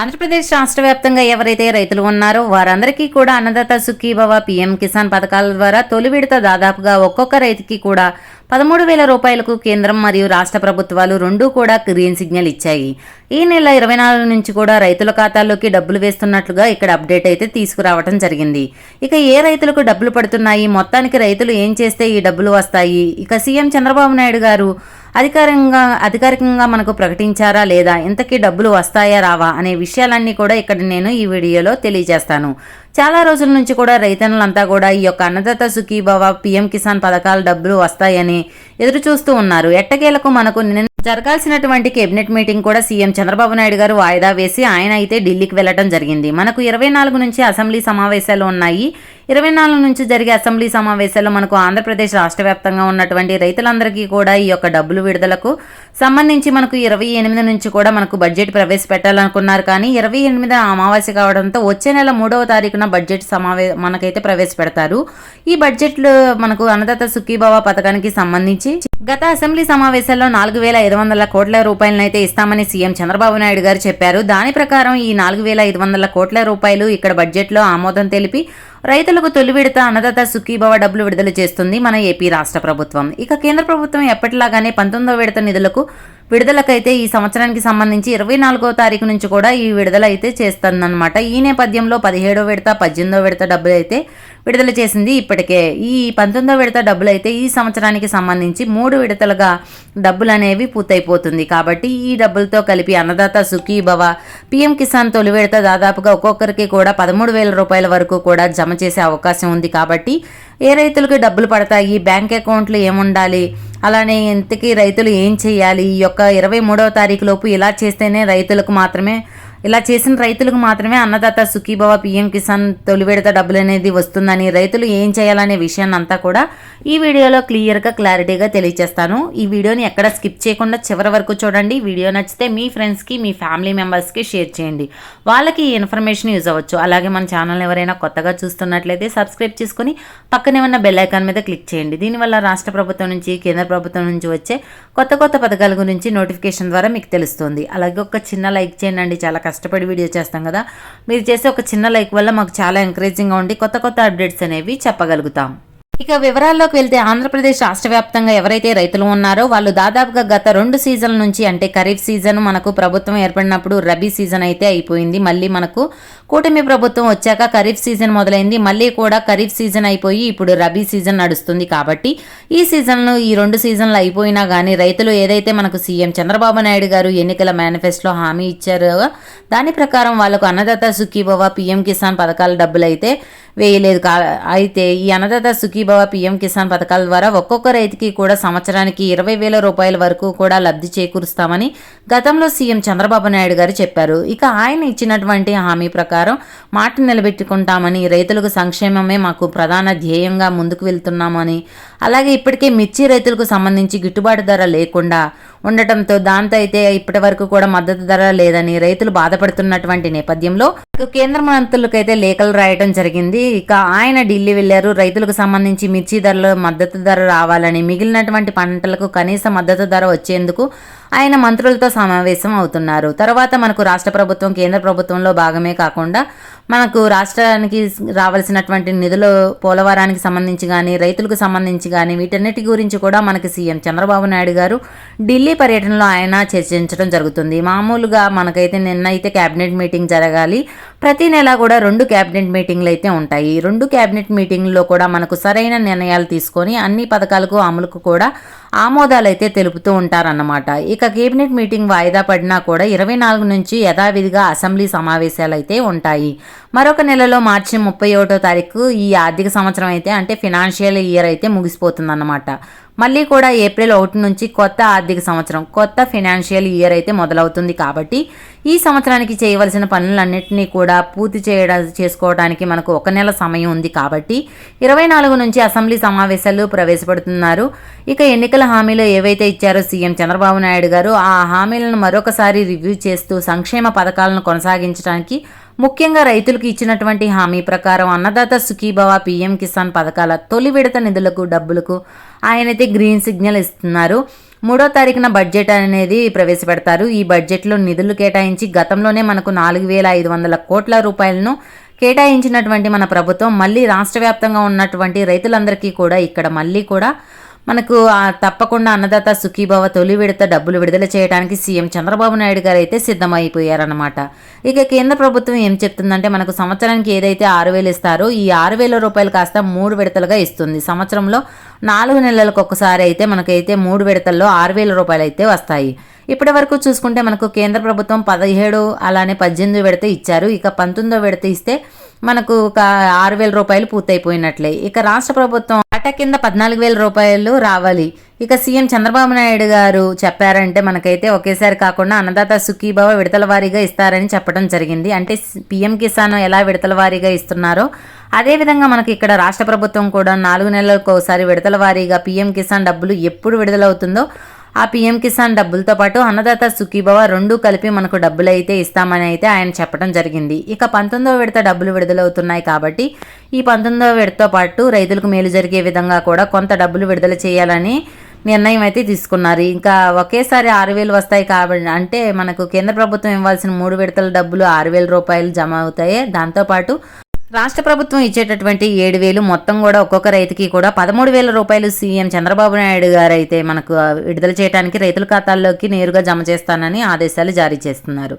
ఆంధ్రప్రదేశ్ రాష్ట్ర వ్యాప్తంగా ఎవరైతే రైతులు ఉన్నారో వారందరికీ కూడా అన్నదాత సుఖీభవ పీఎం కిసాన్ పథకాల ద్వారా తొలి విడత దాదాపుగా ఒక్కొక్క రైతుకి కూడా పదమూడు వేల రూపాయలకు కేంద్రం మరియు రాష్ట్ర ప్రభుత్వాలు రెండూ కూడా గ్రీన్ సిగ్నల్ ఇచ్చాయి. ఈ నెల ఇరవై నాలుగు నుంచి కూడా రైతుల ఖాతాల్లోకి డబ్బులు వేస్తున్నట్లుగా ఇక్కడ అప్డేట్ అయితే తీసుకురావడం జరిగింది. ఇక ఏ రైతులకు డబ్బులు పడుతున్నాయి? మొత్తానికి రైతులు ఏం చేస్తే ఈ డబ్బులు వస్తాయి? ఇక సీఎం చంద్రబాబు నాయుడు గారు అధికారికంగా అధికారికంగా మనకు ప్రకటించారా లేదా? ఇంతకీ డబ్బులు వస్తాయా రావా? అనే విషయాలన్నీ కూడా ఇక్కడ నేను ఈ వీడియోలో తెలియజేస్తాను. చాలా రోజుల నుంచి కూడా రైతన్నులంతా కూడా ఈ యొక్క అన్నదాత సుఖీభవ పీఎం కిసాన్ పథకాల డబ్బులు వస్తాయని ఎదురు చూస్తూ ఉన్నారు. ఎట్టకేలకు మనకు నిన్న జరగాల్సినటువంటి కేబినెట్ మీటింగ్ కూడా సీఎం చంద్రబాబు నాయుడు గారు వాయిదా వేసి ఆయన అయితే ఢిల్లీకి వెళ్ళడం జరిగింది. మనకు ఇరవై నాలుగు నుంచి అసెంబ్లీ సమావేశాలు ఉన్నాయి. ఇరవై నాలుగు నుంచి జరిగే అసెంబ్లీ సమావేశాల్లో మనకు ఆంధ్రప్రదేశ్ రాష్ట్ర వ్యాప్తంగా ఉన్నటువంటి రైతులందరికీ కూడా ఈ యొక్క డబ్బులు విడుదలకు సంబంధించి మనకు ఇరవై ఎనిమిది నుంచి కూడా మనకు బడ్జెట్ ప్రవేశపెట్టాలనుకున్నారు. కానీ ఇరవై ఎనిమిది అమావాస్య కావడంతో వచ్చే నెల మూడవ తారీఖున బడ్జెట్ సమావే మనకైతే ప్రవేశపెడతారు. ఈ బడ్జెట్లో మనకు అన్నదాత సుఖీభావ పథకానికి సంబంధించి గత అసెంబ్లీ సమావేశాల్లో నాలుగు వేల ఐదు వందల కోట్ల రూపాయలనైతే ఇస్తామని సీఎం చంద్రబాబు నాయుడు గారు చెప్పారు. దాని ప్రకారం ఈ నాలుగు వేల ఐదు వందల కోట్ల రూపాయలు ఇక్కడ బడ్జెట్లో ఆమోదం తెలిపి రైతులకు తొలి విడత అన్నదాత సుఖీభవ డబ్బులు విడుదల చేస్తుంది మన ఏపీ రాష్ట్ర ప్రభుత్వం. ఇక కేంద్ర ప్రభుత్వం ఎప్పటిలాగానే పంతొమ్మిదవ విడత నిధులకు విడుదలకైతే ఈ సంవత్సరానికి సంబంధించి ఇరవై నాలుగో తారీఖు నుంచి కూడా ఈ విడుదల అయితే చేస్తుందన్నమాట. ఈ నేపథ్యంలో పదిహేడో విడత పద్దెనిమిదో విడత డబ్బులు అయితే విడుదల చేసింది ఇప్పటికే. ఈ పంతొమ్మిదో విడత డబ్బులు అయితే ఈ సంవత్సరానికి సంబంధించి మూడు విడతలుగా డబ్బులు అనేవి పూర్తయిపోతుంది. కాబట్టి ఈ డబ్బులతో కలిపి అన్నదాత సుఖీభవ పీఎం కిసాన్ తొలి విడత దాదాపుగా ఒక్కొక్కరికి కూడా పదమూడు వేల రూపాయల వరకు కూడా జమ చేసే అవకాశం ఉంది. కాబట్టి ఏ రైతులకు డబ్బులు పడతాయి? బ్యాంక్ అకౌంట్లు ఏముండాలి? అలానే ఇంతకీ రైతులు ఏం చేయాలి? ఈ యొక్క ఇరవై మూడవ తారీఖు లోపు ఇలా చేస్తేనే రైతులకు మాత్రమే ఇలా చేసిన రైతులకు మాత్రమే అన్నదాత సుఖీభవ పీఎం కిసాన్ తొలి విడత డబ్బులు అనేది వస్తుందని రైతులు ఏం చేయాలనే విషయాన్ని అంతా కూడా ఈ వీడియోలో క్లియర్గా క్లారిటీగా తెలియజేస్తాను. ఈ వీడియోని ఎక్కడ స్కిప్ చేయకుండా చివరి వరకు చూడండి. వీడియో నచ్చితే మీ ఫ్రెండ్స్కి మీ ఫ్యామిలీ మెంబర్స్కి షేర్ చేయండి. వాళ్ళకి ఈ ఇన్ఫర్మేషన్ యూజ్ అవ్వచ్చు. అలాగే మన ఛానల్ ఎవరైనా కొత్తగా చూస్తున్నట్లయితే సబ్స్క్రైబ్ చేసుకుని పక్కనే ఉన్న బెల్ ఐకాన్ మీద క్లిక్ చేయండి. దీనివల్ల రాష్ట్ర ప్రభుత్వం నుంచి కేంద్ర ప్రభుత్వం నుంచి వచ్చే కొత్త కొత్త పథకాల గురించి నోటిఫికేషన్ ద్వారా మీకు తెలుస్తుంది. అలాగే ఒక చిన్న లైక్ చేయండి. చాలా కష్టపడి వీడియో చేస్తాం కదా. మీరు చేసే ఒక చిన్న లైక్ వల్ల మాకు చాలా ఎంకరేజింగ్గా ఉండి కొత్త కొత్త అప్డేట్స్ అనేవి చెప్పగలుగుతాం. ఇక వివరాల్లోకి వెళ్తే ఆంధ్రప్రదేశ్ రాష్ట్ర వ్యాప్తంగా ఎవరైతే రైతులు ఉన్నారో వాళ్ళు దాదాపుగా గత రెండు సీజన్ల నుంచి అంటే ఖరీఫ్ సీజన్ మనకు ప్రభుత్వం ఏర్పడినప్పుడు రబీ సీజన్ అయితే అయిపోయింది. మళ్ళీ మనకు కూటమి ప్రభుత్వం వచ్చాక ఖరీఫ్ సీజన్ మొదలైంది. మళ్ళీ కూడా ఖరీఫ్ సీజన్ అయిపోయి ఇప్పుడు రబీ సీజన్ నడుస్తుంది కాబట్టి ఈ సీజన్లు ఈ రెండు సీజన్లు అయిపోయినా కానీ రైతులు ఏదైతే మనకు సీఎం చంద్రబాబు నాయుడు గారు ఎన్నికల మేనిఫెస్టోలో హామీ ఇచ్చారో దాని ప్రకారం వాళ్ళకు అన్నదాత సుఖీభవ పీఎం కిసాన్ పథకాల డబ్బులు అయితే వేయలేదు. కా అయితే ఈ అన్నదాత సుఖీభవ పీఎం కిసాన్ పథకాల ద్వారా ఒక్కొక్క రైతుకి కూడా సంవత్సరానికి ఇరవై వేల రూపాయల వరకు కూడా లబ్ధి చేకూరుస్తామని గతంలో సీఎం చంద్రబాబు నాయుడు గారు చెప్పారు. ఇక ఆయన ఇచ్చినటువంటి హామీ ప్రకారం మాట నిలబెట్టుకుంటామని రైతులకు సంక్షేమమే మాకు ప్రధాన ధ్యేయంగా ముందుకు వెళ్తున్నామని అలాగే ఇప్పటికే మిర్చి రైతులకు సంబంధించి గిట్టుబాటు ధర లేకుండా ఉండటంతో దాంతో అయితే ఇప్పటి వరకు కూడా మద్దతు ధర లేదని రైతులు బాధపడుతున్నటువంటి నేపథ్యంలో ఇక కేంద్ర మంత్రులకైతే లేఖలు రాయడం జరిగింది. ఇక ఆయన ఢిల్లీ వెళ్ళారు రైతులకు సంబంధించి మిర్చి ధరలు మద్దతు ధర రావాలని మిగిలినటువంటి పంటలకు కనీస మద్దతు ధర వచ్చేందుకు ఆయన మంత్రులతో సమావేశం అవుతున్నారు. తర్వాత మనకు రాష్ట్ర ప్రభుత్వం కేంద్ర ప్రభుత్వంలో భాగమే కాకుండా మనకు రాష్ట్రానికి రావాల్సినటువంటి నిధులు పోలవరానికి సంబంధించి కానీ రైతులకు సంబంధించి కానీ వీటన్నిటి గురించి కూడా మనకి సీఎం చంద్రబాబు నాయుడు గారు ఢిల్లీ పర్యటనలో ఆయన చర్చించడం జరుగుతుంది. మామూలుగా మనకైతే నిన్న అయితే క్యాబినెట్ మీటింగ్ జరగాలి. ప్రతి నెల కూడా రెండు క్యాబినెట్ మీటింగ్లు అయితే ఉంటాయి. రెండు క్యాబినెట్ మీటింగ్లో కూడా మనకు సరైన నిర్ణయాలు తీసుకొని అన్ని పథకాలకు అమలుకు కూడా ఆమోదాలు అయితే తెలుపుతూ ఉంటారన్నమాట. ఇక కేబినెట్ మీటింగ్ వాయిదా పడినా కూడా ఇరవై నాలుగు నుంచి యథావిధిగా అసెంబ్లీ సమావేశాలు అయితే ఉంటాయి. మరొక నెలలో మార్చి ముప్పై ఒకటో తారీఖు ఈ ఆర్థిక సంవత్సరం అయితే అంటే ఫినాన్షియల్ ఇయర్ అయితే ముగిసిపోతుందన్నమాట. మళ్ళీ కూడా ఏప్రిల్ ఒకటి నుంచి కొత్త ఆర్థిక సంవత్సరం కొత్త ఫినాన్షియల్ ఇయర్ అయితే మొదలవుతుంది కాబట్టి ఈ సంవత్సరానికి చేయవలసిన పనులన్నింటినీ కూడా పూర్తి చేయడం చేసుకోవడానికి మనకు ఒక నెల సమయం ఉంది కాబట్టి ఇరవై నాలుగు నుంచి అసెంబ్లీ సమావేశాలు ప్రవేశపెడుతున్నారు. ఇక ఎన్నికల హామీలు ఏవైతే ఇచ్చారో సీఎం చంద్రబాబు నాయుడు గారు ఆ హామీలను మరొకసారి రివ్యూ చేస్తూ సంక్షేమ పథకాలను కొనసాగించడానికి ముఖ్యంగా రైతులకు ఇచ్చినటువంటి హామీ ప్రకారం అన్నదాత సుఖీభవ పీఎం కిసాన్ పథకాల తొలి విడత నిధులకు డబ్బులకు ఆయనైతే గ్రీన్ సిగ్నల్ ఇస్తున్నారు. మూడో తారీఖున బడ్జెట్ అనేది ప్రవేశపెడతారు. ఈ బడ్జెట్లో నిధులు కేటాయించి గతంలోనే మనకు నాలుగు వేల ఐదు వందల కోట్ల రూపాయలను కేటాయించినటువంటి మన ప్రభుత్వం మళ్ళీ రాష్ట్ర వ్యాప్తంగా ఉన్నటువంటి రైతులందరికీ కూడా ఇక్కడ మళ్ళీ కూడా మనకు తప్పకుండా అన్నదాత సుఖీభవ తొలి విడత డబ్బులు విడుదల చేయడానికి సీఎం చంద్రబాబు నాయుడు గారు అయితే సిద్ధమైపోయారన్నమాట. ఇక కేంద్ర ప్రభుత్వం ఏం చెప్తుందంటే మనకు సంవత్సరానికి ఏదైతే ఆరు వేలు ఇస్తారో ఈ ఆరు వేల రూపాయలు కాస్త మూడు విడతలుగా ఇస్తుంది. సంవత్సరంలో నాలుగు నెలలకు ఒకసారి అయితే మనకైతే మూడు విడతల్లో ఆరు వేల రూపాయలు అయితే వస్తాయి. ఇప్పటి వరకు చూసుకుంటే మనకు కేంద్ర ప్రభుత్వం పదిహేడు అలానే పద్దెనిమిది విడత ఇచ్చారు. ఇక పంతొమ్మిదో విడత ఇస్తే మనకు ఒక ఆరు వేల రూపాయలు పూర్తయిపోయినట్లే. ఇక రాష్ట్ర ప్రభుత్వం ఆట కింద పద్నాలుగు వేల రూపాయలు రావాలి. ఇక సీఎం చంద్రబాబు నాయుడు గారు చెప్పారంటే మనకైతే ఒకేసారి కాకుండా అన్నదాత సుఖీభావ విడతల వారీగా ఇస్తారని చెప్పడం జరిగింది. అంటే పీఎం కిసాన్ ఎలా విడతల వారీగా ఇస్తున్నారో అదేవిధంగా మనకి ఇక్కడ రాష్ట్ర ప్రభుత్వం కూడా నాలుగు నెలలకు ఒకసారి విడతల వారీగా పీఎం కిసాన్ డబ్బులు ఎప్పుడు విడుదలవుతుందో ఆ పీఎం కిసాన్ డబ్బులతో పాటు అన్నదాత సుఖీభవ రెండు కలిపి మనకు డబ్బులు అయితే ఇస్తామని అయితే ఆయన చెప్పడం జరిగింది. ఇక పంతొమ్మిదవ విడత డబ్బులు విడుదలవుతున్నాయి కాబట్టి ఈ పంతొమ్మిదవ విడతతో పాటు రైతులకు మేలు జరిగే విధంగా కూడా కొంత డబ్బులు విడుదల చేయాలని నిర్ణయం అయితే తీసుకున్నారు. ఇంకా ఒకేసారి ఆరు వేలు వస్తాయి కాబట్టి అంటే మనకు కేంద్ర ప్రభుత్వం ఇవ్వాల్సిన మూడు విడతల డబ్బులు ఆరు వేల రూపాయలు జమ అవుతాయి. దాంతోపాటు రాష్ట్ర ప్రభుత్వం ఇచ్చేటటువంటి ఏడు వేలు మొత్తం కూడా ఒక్కొక్క రైతుకి కూడా పదమూడు వేల రూపాయలు సీఎం చంద్రబాబు నాయుడు గారు అయితే మనకు విడుదల చేయడానికి రైతుల ఖాతాల్లోకి నేరుగా జమ చేస్తానని ఆదేశాలు జారీ చేస్తున్నారు.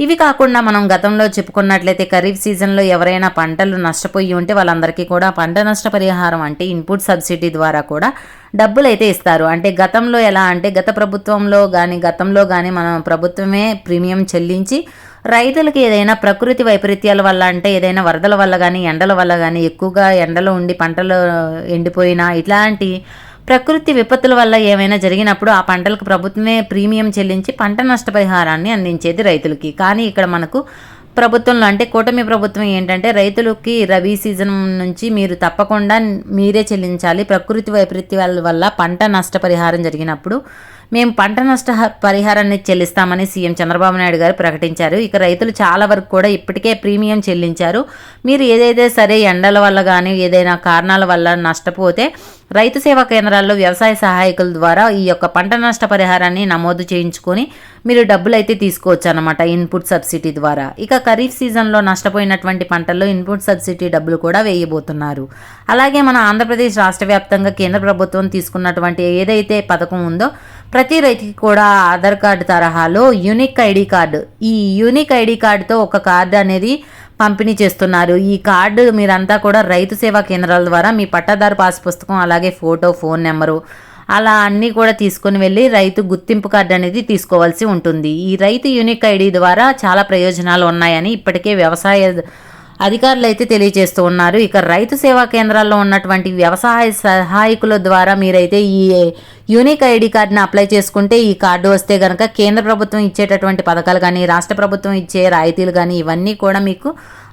ఇవి కాకుండా మనం గతంలో చెప్పుకున్నట్లయితే ఖరీఫ్ సీజన్లో ఎవరైనా పంటలు నష్టపోయి ఉంటే వాళ్ళందరికీ కూడా పంట నష్టపరిహారం అంటే ఇన్పుట్ సబ్సిడీ ద్వారా కూడా డబ్బులు అయితే ఇస్తారు. అంటే గతంలో ఎలా అంటే గత ప్రభుత్వంలో కానీ గతంలో కానీ మనం ప్రభుత్వమే ప్రీమియం చెల్లించి రైతులకి ఏదైనా ప్రకృతి వైపరీత్యాల వల్ల అంటే ఏదైనా వరదల వల్ల కానీ ఎండల వల్ల కానీ ఎక్కువగా ఎండలో ఉండి పంటలు ఎండిపోయినా ఇట్లాంటి ప్రకృతి విపత్తుల వల్ల ఏమైనా జరిగినప్పుడు ఆ పంటలకు ప్రభుత్వమే ప్రీమియం చెల్లించి పంట నష్టపరిహారాన్ని అందించేది రైతులకి. కానీ ఇక్కడ మనకు ప్రభుత్వంలో అంటే కూటమి ప్రభుత్వం ఏంటంటే రైతులకి రబీ సీజన్ నుంచి మీరు తప్పకుండా మీరే చెల్లించాలి. ప్రకృతి వైపరీత్యాల వల్ల పంట నష్టపరిహారం జరిగినప్పుడు మేము పంట నష్ట పరిహారాన్ని చెల్లిస్తామని సీఎం చంద్రబాబు నాయుడు గారు ప్రకటించారు. ఇక రైతులు చాలా వరకు కూడా ఇప్పటికే ప్రీమియం చెల్లించారు. మీరు ఏదైతే సరే ఎండల వల్ల కానీ ఏదైనా కారణాల వల్ల నష్టపోతే రైతు సేవా కేంద్రాల్లో వ్యవసాయ సహాయకుల ద్వారా ఈ యొక్క పంట నష్ట పరిహారాన్ని నమోదు చేయించుకొని మీరు డబ్బులు అయితే తీసుకోవచ్చు అనమాట ఇన్పుట్ సబ్సిడీ ద్వారా. ఇక ఖరీఫ్ సీజన్లో నష్టపోయినటువంటి పంటల్లో ఇన్పుట్ సబ్సిడీ డబ్బులు కూడా వేయబోతున్నారు. అలాగే మన ఆంధ్రప్రదేశ్ రాష్ట్ర వ్యాప్తంగా కేంద్ర ప్రభుత్వం తీసుకున్నటువంటి ఏదైతే పథకం ఉందో ప్రతి రైతుకి కూడా ఆధార్ కార్డు తరహాలో యూనిక్ ఐడి కార్డు. ఈ యూనిక్ ఐడి కార్డుతో ఒక కార్డు అనేది పంపిణీ చేస్తున్నారు. ఈ కార్డు మీరంతా కూడా రైతు సేవా కేంద్రాల ద్వారా మీ పట్టాదారు పాస్ పుస్తకం అలాగే ఫోటో ఫోన్ నెంబరు అలా అన్నీ కూడా తీసుకొని వెళ్ళి రైతు గుర్తింపు కార్డు అనేది తీసుకోవాల్సి ఉంటుంది. ఈ రైతు యూనిక్ ఐడి ద్వారా చాలా ప్రయోజనాలు ఉన్నాయని ఇప్పటికే వ్యవసాయ అధికారులు అయితే తెలియజేస్తూ ఉన్నారు. ఇక రైతు సేవా కేంద్రాల్లో ఉన్నటువంటి వ్యవసాయ సహాయకుల ద్వారా మీరైతే ఈ యూనిక్ ఐడి కార్డుని అప్లై చేసుకుంటే ఈ కార్డు వస్తే కనుక కేంద్ర ప్రభుత్వం ఇచ్చేటటువంటి పథకాలు కానీ రాష్ట్ర ప్రభుత్వం ఇచ్చే రాయితీలు కానీ ఇవన్నీ కూడా మీకు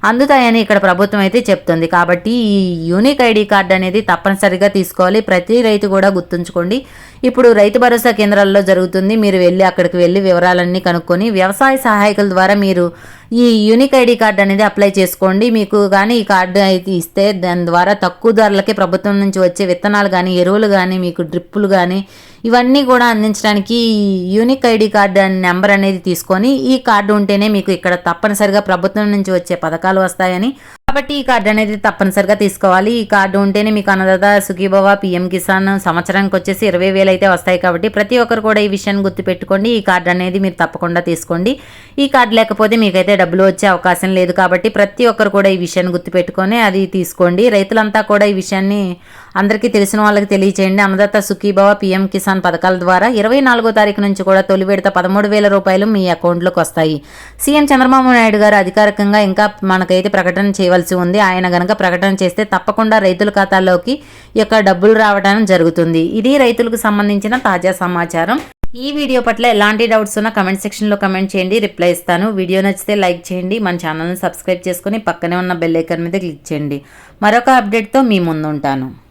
అందుతాయని ఇక్కడ ప్రభుత్వం అయితే చెప్తుంది. కాబట్టి ఈ యూనిక్ ఐడి కార్డు అనేది తప్పనిసరిగా తీసుకోవాలి. ప్రతి రైతు కూడా గుర్తుంచుకోండి. ఇప్పుడు రైతు భరోసా కేంద్రాల్లో జరుగుతుంది. మీరు వెళ్ళి అక్కడికి వెళ్ళి వివరాలన్నీ కనుక్కొని వ్యవసాయ సహాయకుల ద్వారా మీరు ఈ యూనిక్ ఐడి కార్డు అనేది అప్లై చేసుకోండి. మీకు కానీ ఈ కార్డు అయితే ఇస్తే దాని ద్వారా తక్కువ ధరలకే ప్రభుత్వం నుంచి వచ్చే విత్తనాలు కానీ ఎరువులు కానీ మీకు డ్రిప్పులు కానీ ఇవన్నీ కూడా అందించడానికి యూనిక్ ఐడి కార్డు అనే నెంబర్ అనేది తీసుకొని ఈ కార్డు ఉంటేనే మీకు ఇక్కడ తప్పనిసరిగా ప్రభుత్వం నుంచి వచ్చే పథకాలు వస్తాయని కాబట్టి ఈ కార్డు అనేది తప్పనిసరిగా తీసుకోవాలి. ఈ కార్డు ఉంటేనే మీకు అన్నదాత సుఖీభవ పిఎం కిసాన్ సంవత్సరానికి వచ్చేసి ఇరవై వేలు అయితే వస్తాయి కాబట్టి ప్రతి ఒక్కరు కూడా ఈ విషయాన్ని గుర్తుపెట్టుకోండి. ఈ కార్డు అనేది మీరు తప్పకుండా తీసుకోండి. ఈ కార్డు లేకపోతే మీకైతే డబ్బులు వచ్చే అవకాశం లేదు కాబట్టి ప్రతి ఒక్కరు కూడా ఈ విషయాన్ని గుర్తుపెట్టుకొని అది తీసుకోండి. రైతులంతా కూడా ఈ విషయాన్ని అందరికీ తెలిసిన వాళ్ళకి తెలియచేయండి. అన్నదాత సుఖీభవ పిఎం కిసాన్ పథకాల ద్వారా ఇరవై నాలుగో తారీఖు నుంచి కూడా తొలి విడత పదమూడు వేల రూపాయలు మీ అకౌంట్లోకి వస్తాయి. సీఎం చంద్రబాబు నాయుడు గారు అధికారికంగా ఇంకా మనకైతే ప్రకటన చేయవలసి ఉంది. ఆయన గనక ప్రకటన చేస్తే తప్పకుండా రైతుల ఖాతాల్లోకి యొక్క డబ్బులు రావడం జరుగుతుంది. ఇది రైతులకు సంబంధించిన తాజా సమాచారం. ఈ వీడియో పట్ల ఎలాంటి డౌట్స్ ఉన్నా కమెంట్ సెక్షన్లో కమెంట్ చేయండి. రిప్లై ఇస్తాను. వీడియో నచ్చితే లైక్ చేయండి. మన ఛానల్ని సబ్స్క్రైబ్ చేసుకొని పక్కనే ఉన్న బెల్ ఐకాన్ మీద క్లిక్ చేయండి. మరొక అప్డేట్తో మీ ముందు ఉంటాను